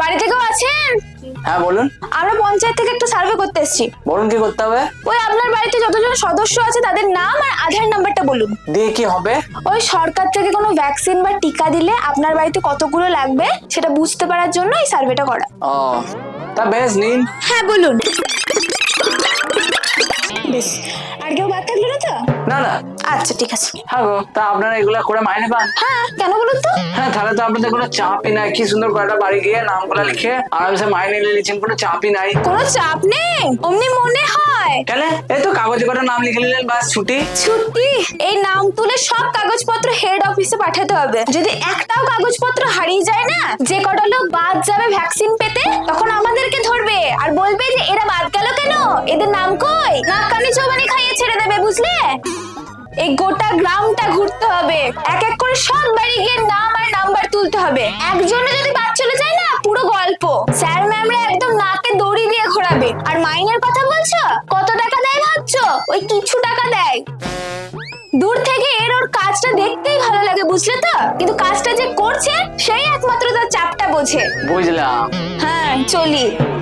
বাড়িতে কেউ আছেন? হ্যাঁ বলুন। আমরা পঞ্চায়েত থেকে একটা সার্ভে করতে এসেছি। বলুন কি করতে হবে? ওই আপনার বাড়িতে যতজন সদস্য আছে তাদের নাম আর আধার নাম্বারটা বলুন। দিয়ে কি হবে? ওই সরকার থেকে কোনো ভ্যাকসিন বা টিকা দিলে আপনার বাড়িতে কতগুলো লাগবে সেটা বুঝতে পারার জন্য এই সার্ভেটা করা। ও তা বেশ নিন। হ্যাঁ বলুন। বেশ। আর কেউ বাদ থাকল না তো? না না। আচ্ছা ঠিক আছে। হ্যাঁ গো তা আপনারা এগুলা করে মাইনে পান। হ্যাঁ কেন বলুন তো? হ্যাঁ তাহলে তো আপনাদের কোনো চাপই নাই। কি সুন্দর কয়টা বাড়ি গিয়ে নামগুলা লিখে আরামসে মাইনে নিয়ে নিচ্ছেন কোনো চাপই নাই। কোনো চাপ নেই অমনি মনে হয়। কেন এই তো কাগজে নাম লিখে নিলেন বাস ছুটি। ছুটি এই নাম তুলে সব কাগজপত্র হেড অফিসে পাঠাতে হবে। যদি একটাও কাগজপত্র হারিয়ে যায় না যে কটা লোক বাদ যাবে ভ্যাকসিন পেতে তখন আমাদেরকে ধরবে। আর বলবে যে এরা বাদ গেল কেন? এদের নাম কই? নাক কানে চৌবানি খাইয়ে ছেড়ে দেবে বুঝলে? এই গোটা গ্রামটা ঘুরতে হবে। এক এক করে সব বাড়ি গিয়ে নাম আর নাম্বার তুলতে হবে। একজনে যদি বাদ চলে যায় না পুরো গল্প। স্যার ম্যামরা একদম নাকে দড়ি দিয়ে ঘোরাবে। আর মাইনের কথা বলছো? কত টাকা দেয় ভাবছ? ওই কিছু টাকা দেয়। দূর থেকে এর ওর কাজটা দেখতেই ভালো লাগে বুঝলে তো? কিন্তু কাজটা যে করছে সেই একমাত্র তার চাপটা বোঝে। বুঝলাম। হ্যাঁ চলি।